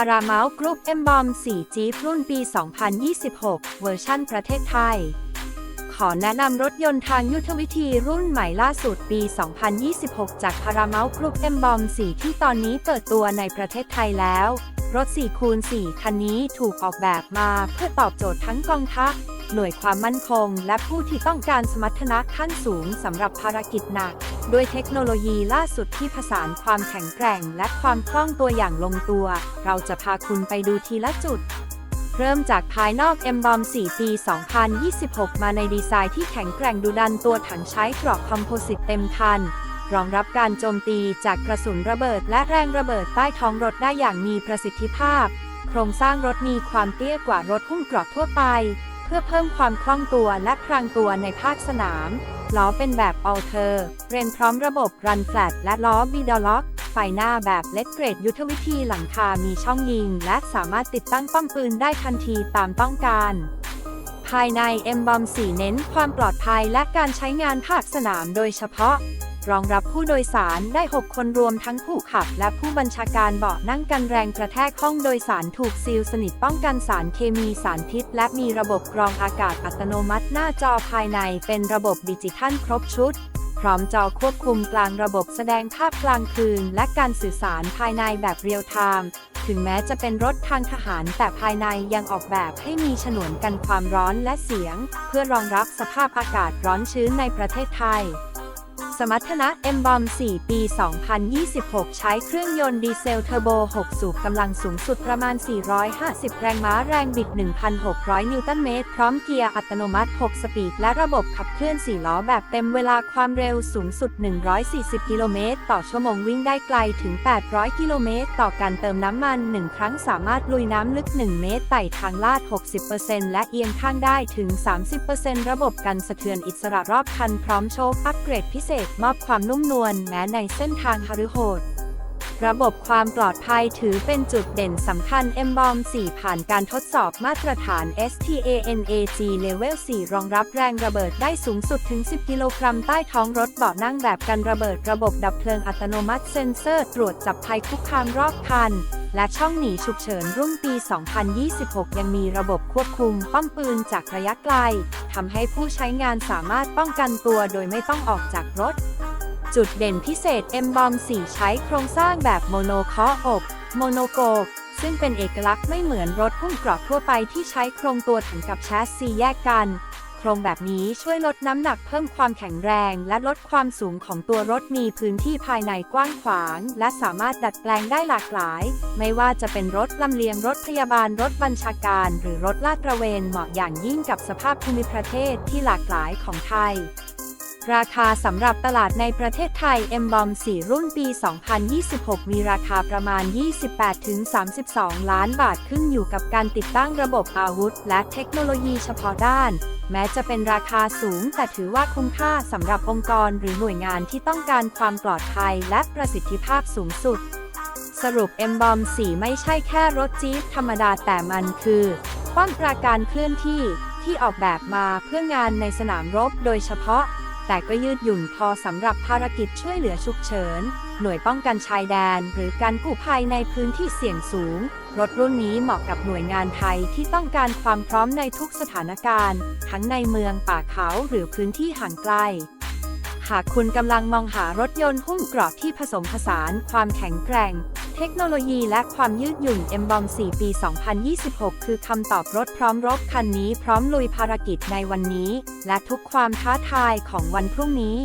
Paramount Group M b o m 4 Jeep รุ่นปี 2026 เวอร์ชั่นประเทศไทย ขอแนะนำรถยนต์ทางยุทธวิธีรุ่นใหม่ล่าสุดปี 2026 จาก Paramount Group M b o m 4ที่ตอนนี้เปิดตัวในประเทศไทยแล้ว รถ4คูณ4คันนี้ถูกออกแบบมาเพื่อตอบโจทย์ทั้งกองทัพ หน่วยความมั่นคง และผู้ที่ต้องการสมรรถนะขั้นสูงสำหรับภารกิจหนัก ด้วยเทคโนโลยีล่าสุดที่ผสานความแข็งแกร่ง และความคล่องตัวอย่างลงตัว เราจะพาคุณไปดูทีละจุดเริ่มจากภายนอก M b o m 4 ปี 2026 มาในดีไซน์ที่แข็งแกร่งดุดันตัวถังใช้เกราะคอมโพสิตเต็มคัน รองรับการโจมตีจากกระสุนระเบิดและแรงระเบิดใต้ท้องรถได้อย่างมีประสิทธิภาพ โครงสร้างรถมีความเตี้ยกว่ารถหุ้มเกราะทั่วไป พื่อเพิ่มความคล่องตัวและพรางตัวในภาคสนาม ล้อเป็นแบบออเทอร์เรนพร้อมระบบรันแฟลตและล้อบีดอล็อก ไฟหน้าแบบเลดเกรดยุทธวิธีหลังคา มีช่องยิง และสามารถติดตั้งป้อมปืนได้ทันทีตามต้องการ ภายใน M b o m 4 เน้นความปลอดภัยและการใช้งานภาคสนามโดยเฉพาะ รองรับผู้โดยสารได้ 6 คนรวมทั้งผู้ขับ และผู้บัญชาการเบาะนั่งกันแรงกระแทกห้องโดยสารถูกซีลสนิทป้องกันสารเคมีสารพิษ และมีระบบกรองอากาศอัตโนมัติหน้าจอภายในเป็นระบบดิจิทัลครบชุด พร้อมจอควบคุมกลางระบบแสดงภาพกลางคืน และการสื่อสารภายในแบบเรียลไทม์ถึงแม้จะเป็นรถทางทหารแต่ภายในยังออกแบบให้มีฉนวนกันความร้อนและเสียง เพื่อรองรับสภาพอากาศร้อนชื้นในประเทศไทย สมรรถนะ M b o m 4 ปี 2026 ใช้เครื่องยนต์ดีเซลเทอร์โบ 6 สูบกำลังสูงสุดประมาณ 450 แรงม้าแรงบิด 1,600 นิวตันเมตร พร้อมเกียร์อัตโนมัติ 6 สปีด และระบบขับเคลื่อน 4 ล้อแบบเต็มเวลาความเร็วสูงสุด 140 กิโลเมตร ต่อชั่วโมงวิ่งได้ไกลถึง 800 กิโลเมตร ต่อการเติมน้ำมัน 1 ครั้งสามารถลุยน้ำลึก 1 เมตรไต่ทางลาด 60%และเอียงข้างได้ถึง 30%ระบบกันสะเทือนอิสระรอบคันพร้อมโชคอัปเกรดพิเศษมอบความนุ่มนวลแม้ในเส้นทางหฤโหด ระบบความปลอดภัยถือเป็นจุดเด่นสำคัญ m b o m 4 ผ่านการทดสอบมาตรฐาน STANAG Level 4 รองรับแรงระเบิดได้สูงสุดถึง 10 กิโลกรัมใต้ท้องรถเบาะนั่งแบบกันระเบิด ระบบดับเพลิงอัตโนมัติเซ็นเซอร์ ตรวจจับภัยคุกคามรอบคัน และช่องหนีฉุกเฉินรุ่นปี 2026 ยังมีระบบควบคุมป้อมปืนจากระยะไกลทำให้ผู้ใช้งานสามารถป้องกันตัวโดยไม่ต้องออกจากรถ จุดเด่นพิเศษ M b o m 4 ใช้โครงสร้างแบบโมโนคาะอกโมโนโกกซึ่งเป็นเอกลักษณ์ไม่เหมือนรถหุ้มเกราะทั่วไปที่ใช้โครงตัวถังกับแชสซีแยกกัน โครงแบบนี้ช่วยลดน้ำหนักเพิ่มความแข็งแรงและลดความสูงของตัวรถมีพื้นที่ภายในกว้างขวาง และสามารถดัดแปลงได้หลากหลาย ไม่ว่าจะเป็นรถลำเลียงรถพยาบาลรถบัญชาการ หรือรถลาดตระเวนเหมาะอย่างยิ่งกับสภาพภูมิประเทศที่หลากหลายของไทย ราคาสำหรับตลาดในประเทศไทย m b o m 4 รุ่นปี 2026 มีราคาประมาณ 28-32 ล้านบาทขึ้นอยู่กับการติดตั้งระบบอาวุธ และเทคโนโลยีเฉพาะด้าน แม้จะเป็นราคาสูง แต่ถือว่าคุ้มค่าสำหรับองค์กรหรือหน่วยงานที่ต้องการความปลอดภัยและประสิทธิภาพสูงสุด สรุป M b o m 4 ไม่ใช่แค่รถจี๊ปธรรมดาแต่มันคือป้อมปราการเคลื่อนที่ที่ออกแบบมาเพื่องานในสนามรบโดยเฉพาะ แต่ก็ยืดหยุ่นพอสำหรับภารกิจช่วยเหลือฉุกเฉิน หน่วยป้องกันชายแดน หรือการกู้ภัยในพื้นที่เสี่ยงสูง รถรุ่นนี้เหมาะกับหน่วยงานไทยที่ต้องการความพร้อมในทุกสถานการณ์ ทั้งในเมืองป่าเขาหรือพื้นที่ห่างไกลหากคุณกำลังมองหารถยนต์หุ้มเกราะที่ผสมผสานความแข็งแกร่ง เทคโนโลยีและความยืดหยุ่น m b o m 4 ปี 2026 คือคำตอบรถพร้อมรบคันนี้พร้อมลุยภารกิจในวันนี้ และทุกความท้าทายของวันพรุ่งนี้